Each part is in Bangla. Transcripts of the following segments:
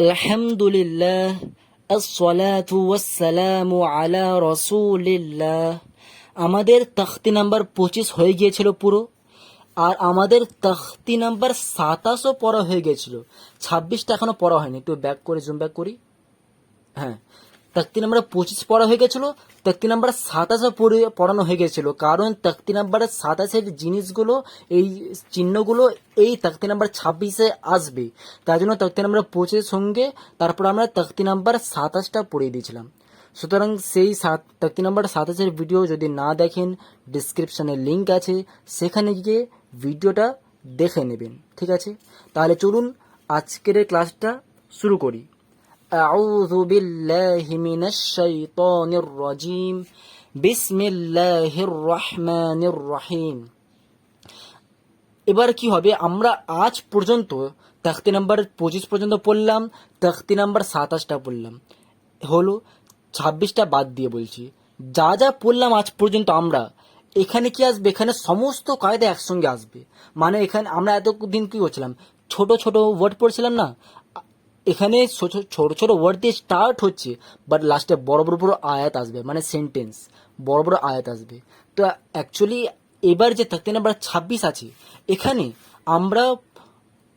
আলহামদুলিল্লাহ والسلام على আলা الله আমাদের তখতি নাম্বার পঁচিশ হয়ে গিয়েছিল পুরো, আর আমাদের তখতি নাম্বার সাতাশও পড়া হয়ে গেছিল ছাব্বিশটা এখনও পড়া হয়নি। একটু ব্যাক করে জুম ব্যাক করি। হ্যাঁ। তক্তি নাম্বার পঁচিশ পড়া হয়ে গেছিল, তক্তি নাম্বার সাতাশে পড়ে, পড়ানো হয়ে গেছিল। কারণ তক্তি নাম্বার সাতাশের জিনিসগুলো, এই চিহ্নগুলো এই তক্তি নাম্বার ছাব্বিশে আসবে। তার জন্য তক্তি নাম্বার পঁচিশের সঙ্গে, তারপর আমরা তক্তি নাম্বার সাতাশটা পড়িয়ে দিয়েছিলাম। সুতরাং সেই সাত, তক্তি নাম্বার সাতাশের ভিডিও যদি না দেখেন ডিসক্রিপশনে লিঙ্ক আছে, সেখানে গিয়ে ভিডিওটা দেখে নেবেন। ঠিক আছে? তাহলে চলুন আজকের ক্লাসটা শুরু করি। أعوذ بالله من الشيطان الرجيم بسم الله الرحمن الرحيم এবার কি হবে আমরা আজ পর্যন্ত তাখতি নাম্বার পঁচিশ পর্যন্ত পড়লাম তাখতি নাম্বার সাতাশটা পড়লাম হলো ছাব্বিশটা বাদ দিয়ে বলছি যা যা পড়লাম আজ পর্যন্ত আমরা এখানে কি আসবে এখানে সমস্ত কায়দা একসঙ্গে আসবে মানে এখানে আমরা এতদিন কি করছিলাম ছোট ছোট ওয়ার্ড পড়ছিলাম না এখানে ছোট ছোট ওয়ার্ড দিয়ে স্টার্ট হচ্ছে বাট লাস্টে বড় বড় বড় আয়াত আসবে মানে সেন্টেন্স বড় বড় আয়াত আসবে। তো অ্যাকচুয়ালি এবার যে থাকতে নাম্বার ছাব্বিশ আছে, এখানে আমরা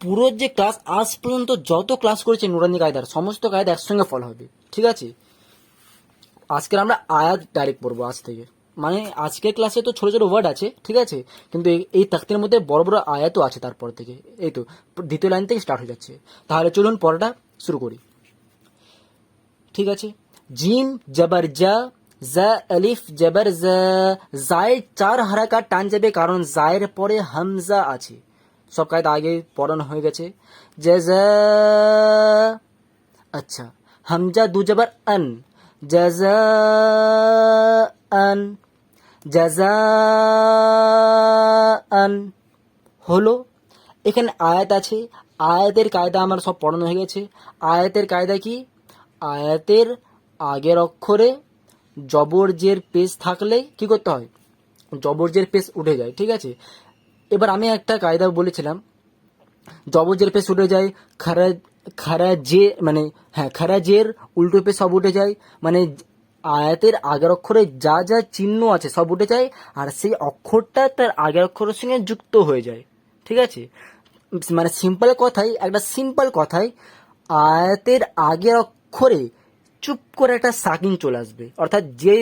পুরো যে ক্লাস আজ পর্যন্ত যত ক্লাস করেছি নুরানি কায়দার, সমস্ত কায়দা একসঙ্গে ফলো হবে, ঠিক আছে? আজকের আমরা আয়াত ডাইরেক্ট পড়ব আজ থেকে। মানে আজকের ক্লাসে তো ছোট ছোট ওয়ার্ড আছে, ঠিক আছে? কিন্তু এই- তাকতির মধ্যে বড় বড় আয়াতও আছে তারপর থেকে। এই তো, দ্বিতীয় লাইন থেকে স্টার্ট হয়ে যাচ্ছে। তাহলে চলুন পড়াটা শুরু করি। ঠিক আছে? জিম জবর জা জা আলিফ জবর জা জায়ের চার হারাকার টান যাবে কারণ জায়ের পরে হামজা আছে। সব কায়দা আগে পড়ানো হয়ে গেছে। জা আচ্ছা হামজা দু জবর আন। জাজা আন। জাজা আন হলো, এখানে আয়াত আছে। আয়াতের কায়দা আমার সব পড়ানো হয়ে গেছে। আয়াতের কায়দা কি? আয়াতের আগের অক্ষরে জবরজের পেজ থাকলে কি করতে হয়? জবরজের পেজ উঠে যায়, ঠিক আছে? এবার আমি একটা কায়দা বলেছিলাম। জবরজের পেশ উঠে যায়, খারা খারাজে মানে হ্যাঁ খারাজের উল্টো পেশ সব উঠে যায়। মানে আয়াতের আগের অক্ষরে যা যা চিহ্ন আছে সব উঠে যায়, আর সেই অক্ষরটা তার আগের অক্ষরের সঙ্গে যুক্ত হয়ে যায়। ঠিক আছে? মানে সিম্পল কথাই, একটা সিম্পল কথাই, আয়াতের আগের অক্ষরে চুপ করে একটা সাকিন চলে আসবে। অর্থাৎ যে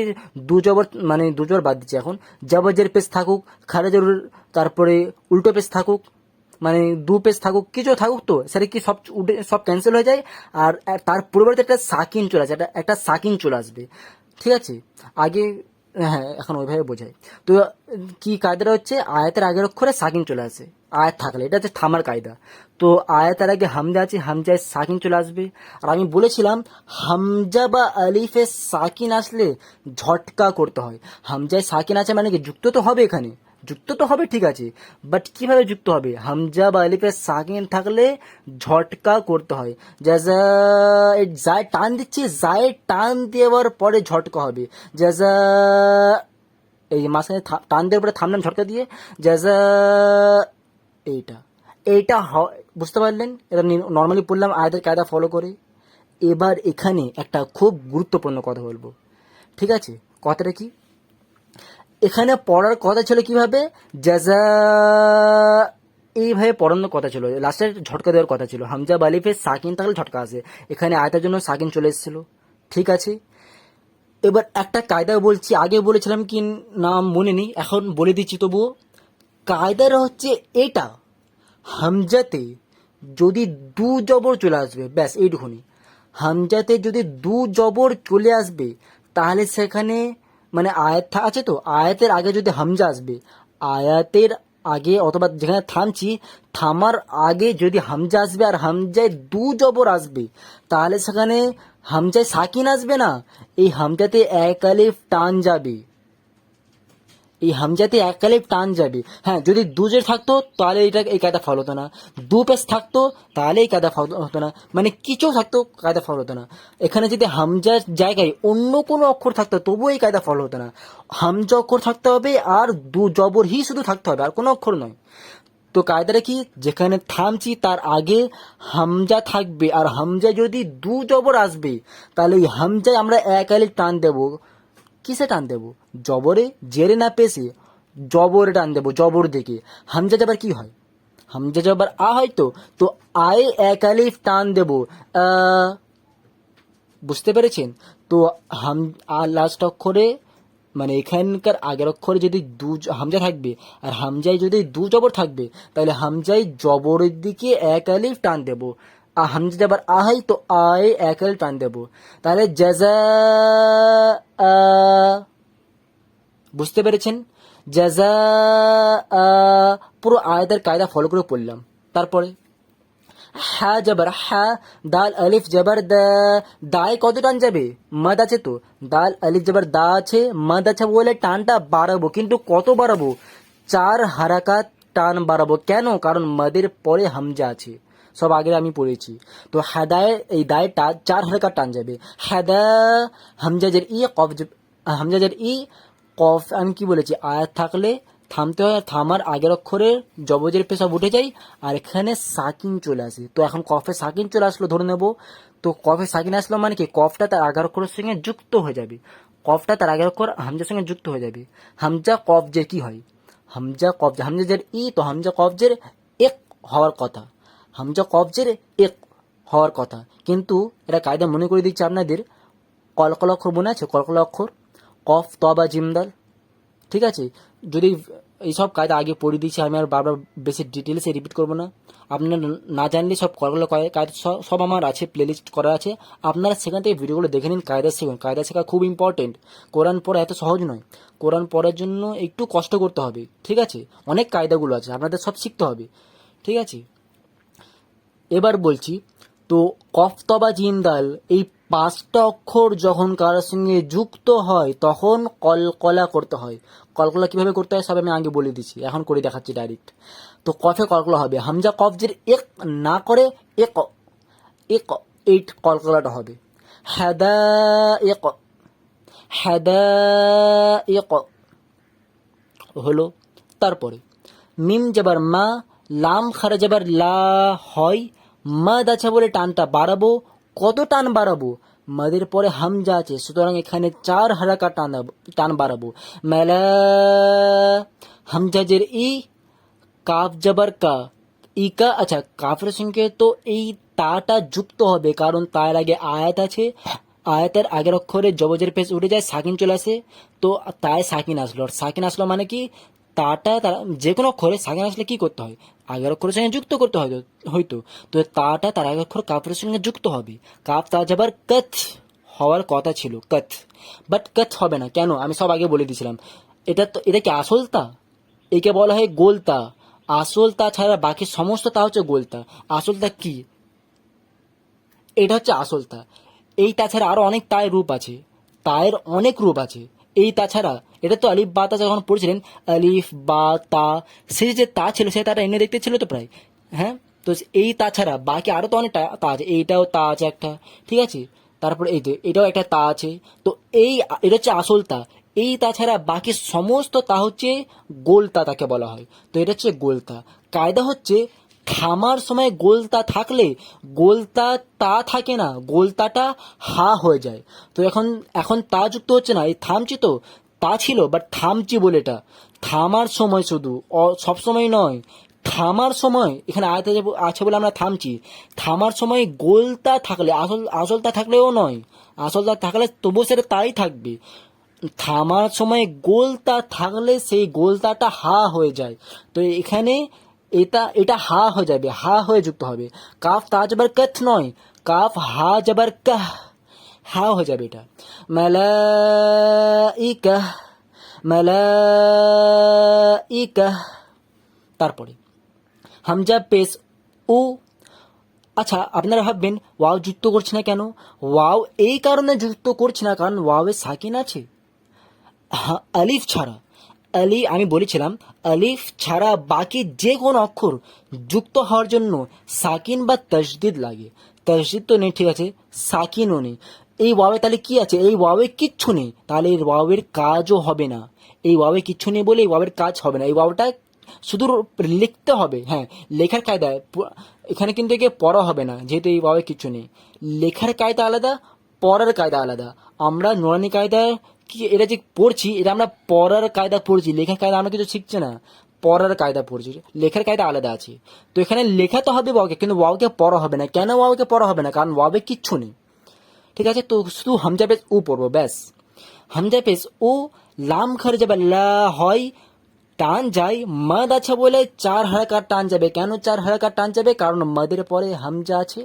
দু জবর মানে দু জবর বাদ দিচ্ছে এখন জবরজের পেশ থাকুক, খারাজের তারপরে উল্টো পেশ থাকুক মানে দু পেজ থাকুক, কিছু থাকুক তো, সেটা কি সব উঠে, সব ক্যান্সেল হয়ে যায়, আর আর তার পরিবর্তে একটা সাকিন চলে আসে, একটা একটা সাকিন চলে আসবে। ঠিক আছে? আগে হ্যাঁ এখন ওইভাবে বোঝায়। তো, কি কায়দাটা হচ্ছে? আয়াতের আগের অক্ষরে সাকিন চলে আসে। আয়াত থাকলে, এটা হচ্ছে থামার কায়দা। তো, আয়াতের আগে হামজা আছে, হামজায় সাকিন চলে আসবে। আর আমি বলেছিলাম, হামজা বা আলিফে সাকিন আসলে ঝটকা করতে হয়। হামজায় সাকিন আছে মানে কি, যুক্ত তো হবে এখানে। যুক্ত তো হবে, ঠিক আছে। বাট কীভাবে যুক্ত হবে? হামজা বা আলিফের সাকিন থাকলে ঝটকা করতে হয়। এই জায় টান দিচ্ছি, জায় টান দেওয়ার পরে ঝটকা হবে। যাজা এই মাঝখানে টান দেওয়ার পরে থামলাম ঝটকা দিয়ে। যাজা এইটা। এইটা বুঝতে পারলেন? এটা নর্মালি পড়লাম, আয়াতের কায়দা ফলো করে। এবার এখানে একটা খুব গুরুত্বপূর্ণ কথা বলব। ঠিক আছে? কথাটা কি? এখানে পড়ার কথা ছিল কীভাবে? জাজা এইভাবে পড়ানোর কথা ছিল। লাস্টে ঝটকা দেওয়ার কথা ছিল। হামজা বালিফে সাকিন থাকলে ঝটকা আসে এখানে আয়তার জন্য সাকিন চলে এসেছিল। ঠিক আছে? এবার একটা কায়দা বলছি। আগে বলেছিলাম কি নাম মনে নেই, এখন বলে দিচ্ছি তবুও। কায়দাটা হচ্ছে এটা। হামজাতে যদি দু জবর চলে আসবে, ব্যাস, এইটুকুনি। হামজাতে যদি দু জবর চলে আসবে, তাহলে সেখানে মানে আয়াত আছে তো? আয়াতের আগে যদি হামজা আসবে, আয়াতের আগে অথবা যেখানে থামছি, থামার আগে যদি হামজা আসবে আর হামজায় দু জবর আসবে, তাহলে সেখানে হামজায় সাকিন আসবে না? এই হামজাতে এক আলিফ টান যাবে। এই হামজাতে এক আলিফ টান যাবে। হ্যাঁ যদি দুজের থাকতো, তাহলে এটা, এই কায়দা ফল হতো না। দু পেস থাকতো, তাহলে এই কায়দা ফল হতো না। মানে কিছু থাকতো, কায়দা ফল হতো না। এখানে যদি হামজার জায়গায় অন্য কোনো অক্ষর থাকতো, তবুও এই কায়দা ফল হতো না। হামজা অক্ষর থাকতে হবে, আর দু জবর হি শুধু থাকতে হবে, আর কোনো অক্ষর নয়। তো কায়দাটা কি? যেখানে থামছি, তার আগে হামজা থাকবে। আর হামজা যদি দু জবর আসবে, তাহলে এই হামজায় আমরা এক আলিফ টান দেব। কিসে টান দেব? জবরে জেরে না পেশে জবরে টান দেব, জবর দিকে হামজা যাবার কি হয়? হামজা যাবার আ হয় তো তো আয়ে এক আলিফ টান দেব। বুঝতে পেরেছেন? তো হাম আর লাস্ট অক্ষরে মানে এখানকার আগের অক্ষরে যদি দু হামজা থাকবে, আর হামজায় যদি দু জবর থাকবে, তাহলে হামজায় জবরের দিকে এক আলিফ টান দেব। হামজা যাবার আহাই তো আয় এক টান দেব। তাহলে জাজা বুঝতে পেরেছেন? জাজা পুরো আয়াতের কায়দা ফলো করে পড়লাম। তারপরে, হা জবর, হা, দাল, আলিফ, জবর দায় কত টান যাবে? মদ আছে তো। দাল, আলিফ, জবর, দা আছে, মদ আছে বলে টানটা বাড়াবো। কিন্তু কত বাড়াবো? চার হারাকাত টান বাড়াবো। কেন? কারণ মদের পরে হামজা আছে। সব আগে আমি পড়েছি। তো হাদায়, এই দায়টা চার হারাকাত টান যাবে। হাদা, হামজাজের ই কফ হামজাজের ই কফ, আমি কি বলেছি, আয়াত থাকলে থামতে হয় থামার আগের অক্ষরে জবজের পেশাব উঠে যায়, আর এখানে সাকিন চলে আসে। তো এখন কফে সাকিন চলে আসলো, ধরে নেব। তো কফে সাকিন আসলো মানে কি, কফটা তার আগের অক্ষরের সঙ্গে যুক্ত হয়ে যাবে। কফটা তার আগের অক্ষর হামজার সঙ্গে যুক্ত হয়ে যাবে। হামজা কফজের কি হয়? হামজা কবজা হামজাজের ই তো হামজা কবজের এক হওয়ার কথা। হামজা কবজের এক হওয়ার কথা কিন্তু এটা কায়দা মনে করে দিচ্ছে আপনাদের কলকল অক্ষর মনে আছে কলকল অক্ষর কফ তবা জিমদাল ঠিক আছে যদি এইসব কায়দা আগে পড়ে দিয়েছি আমি আর বারবার বেশি ডিটেলসে রিপিট করব না আপনারা না জানলে সব কলকল কায়দা সব- সব আমার আছে প্লেলিস্ট করা আছে আপনারা সেখান থেকে ভিডিওগুলো দেখে নিন কায়দা শিখুন কায়দা শেখা খুব ইম্পর্টেন্ট কোরআন পড়া এত সহজ নয় কোরআন পড়ার জন্য একটু কষ্ট করতে হবে ঠিক আছে অনেক কায়দাগুলো আছে আপনাদের সব শিখতে হবে ঠিক আছে এবার বলছি, তো কফতবা জিন্দাল, এই পাঁচটা অক্ষর যখন কারোর সঙ্গে যুক্ত হয়, তখন কলকলা করতে হয়। কলকলা কীভাবে করতে হয়, সব আমি আগে বলে দিচ্ছি। এখন করে দেখাচ্ছি ডাইরেক্ট তো কফে কলকলা হবে। হামজা কফজের এক না করে, এক এক এই কলকলাটা হবে। হ্যাদা এক হ্যাদা এক হলো তারপরে। মিম যাবার মা, লাম খারা যাবার লা হয় মাদ আছে বলে টানটা বাড়াবো। কত টান বাড়াবো? মাদের পরে হামজা আছে, সুতরাং এখানে চার হারাকা টান টান বাড়াবো। মেলা হামজাজের ই, কাফ জবর কা। ইকা আচ্ছা কাফের সঙ্গে তো এই তাটা যুক্ত হবে, কারণ তার আগে আয়াত আছে। আয়াতের আগের অক্ষরে জবজের পেশ উঠে যায়, সাকিন চলে আসে। তো তাই সাকিন আসলো। আর সাকিন আসলো মানে কি? তাটা তারা যে কোনো অক্ষরে সাকিন আসলে কি করতে হয়? আগের অক্ষরের সঙ্গে যুক্ত করতে হয়, হয়তো। তো তাটা তার আগের অক্ষর কাফের সঙ্গে যুক্ত হবে। কাপ তা যাবার কথ হওয়ার কথা ছিল কথ বাট কথ হবে না, কেন? আমি সব আগে বলে দিয়েছিলাম। এটা তো, এটা কি আসল তা? একে বলা হয় গোলতা আসল তা ছাড়া বাকি সমস্ত তা হচ্ছে গোলতা আসল তা কি? এটা হচ্ছে আসল তা। এই তাছাড়া আরও অনেক তায়ের রূপ আছে। তায়ের অনেক রূপ আছে। এই তাছাড়া এটা তো আলিফ বা তা যখন পড়ছিলেন? আলিফ বা তা সেই যে তা ছিল, সে তারা এনে দেখতে ছিল তো প্রায়। হ্যাঁ? তো এই তাছাড়া বাকি আরও তো অনেক তা আছে। এইটাও তা আছে একটা, ঠিক আছে? তারপরে এই যে, এটাও একটা তা আছে। তো এই, এটা হচ্ছে আসল তা। এই তাছাড়া বাকি সমস্ত তা হচ্ছে গোলতা তাকে বলা হয়। তো এটা হচ্ছে গোলতা কায়দা হচ্ছে থামার সময় গোলতা থাকলে গোলতা তা থাকে না, গোলতাটা হা হয়ে যায়। তো এখন এখন তা যুক্ত হচ্ছে না, এই থামছি তো, তা ছিল বাট থামছি বলে এটা। থামার সময় শুধু সব সময় নয়, থামার সময়, এখানে আয়তে আছে বলে আমরা থামছি থামার সময় গোলতা থাকলে, আসল, আসলতা থাকলেও নয়, আসলতা থাকলে তবুও সেটা তাই থাকবে। থামার সময় গোলতা থাকলে সেই গোলতাটা হা হয়ে যায়। তো এখানে এটা এটা হা হয়ে যাবে, হা হয়ে যুক্ত হবে। কাফ তা যাবার কথ নয়, কাফ হা যাবার কাহ, হা হয়ে যাবে এটা। মেলা ই কাহ মেলা ই কাহ তারপরে। হামজা পেশ ও আচ্ছা আপনারা ভাববেন, ওয়াও যুক্ত করছে না কেন? ওয়াও এই কারণে যুক্ত করছে না, কারণ ওয়াওয়ে সাকিন আছে। আলিফ ছাড়া। আলি, আমি বলেছিলাম আলিফ ছাড়া বাকি যে কোনো অক্ষর যুক্ত হওয়ার জন্য সাকিন বা তসদিদ লাগে। তসদিদ তো নেই, ঠিক আছে, সাকিনও নেই। এই ওয়াবে তাহলে কি আছে? এই ওয়াবে কিচ্ছু নেই। তাহলে এই ওয়াবের কাজও হবে না। এই ওয়াবে কিচ্ছু নেই বলে এই ওয়াবের কাজ হবে না। এই ওয়াবটা শুধু লিখতে হবে। হ্যাঁ লেখার কায়দায় এখানে কিন্তু একে পড়া হবে না, যেহেতু এইভাবে কিছু নেই। লেখার কায়দা আলাদা, পড়ার কায়দা আলাদা। আমরা নোরানি কায়দায় কি এটা যে পড়ছি, এটা আমরা পড়ার কায়দা পড়ছি, লেখার কায়দা আমরা কিছু শিখছি না। পড়ার কায়দা পড়ছি, লেখার কায়দা আলাদা আছে। তো এখানে লেখা তো হবে ওয়াওকে, কিন্তু ওয়াওকে পড়া হবে না। কেন ওয়াওকে পড়া হবে না? কারণ ওয়াবে কিচ্ছু নেই। ঠিক আছে? তো শুধু হামজা পেস উ পড়ব, ব্যাস। হামজা পেস ও লাম খর যাবে, লা হয়, টান যায়, মদ আছে বলে চার হারাকার টান যাবে। কেন চার হারাকার টান যাবে? কারণ মদের পরে হামজা আছে।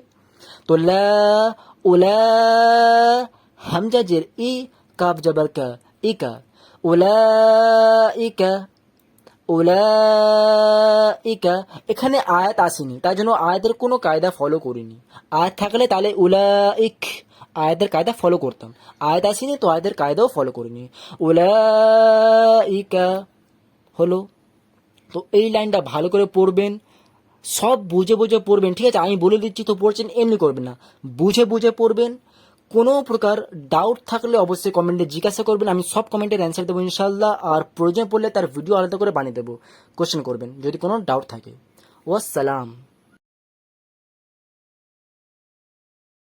তো লা উলা হামজা জের ই কাব জবর কা ইকা উলা ইকা উলাইকা এখানে আয়াত আসেনি। তাই জন্য আয়াতের কোনো কায়দা ফলো করিনি। আয়াত থাকলে তাহলে উলাইক আয়াতের কায়দা ফলো করতাম। আয়াত আসেনি তো আয়াতের কায়দাও ফলো করিনি। উলাইকা হলো। তো এই লাইনটা ভালো করে পড়বেন। সব বুঝে বুঝে পড়বেন। ঠিক আছে, আমি বলে দিচ্ছি তো পড়ছেন, এমনি করবেন না। বুঝে বুঝে পড়বেন। কোনো প্রকার ডাউট থাকলে অবশ্যই কমেন্টে জিজ্ঞাসা করবেন। আমি সব কমেন্টের অ্যান্সার দেবো ইনশাল্লাহ আর প্রয়োজন পড়লে তার ভিডিও আলাদা করে বানিয়ে দেবো। কোশ্চেন করবেন। যদি কোনো ডাউট থাকে। ওয়াসালাম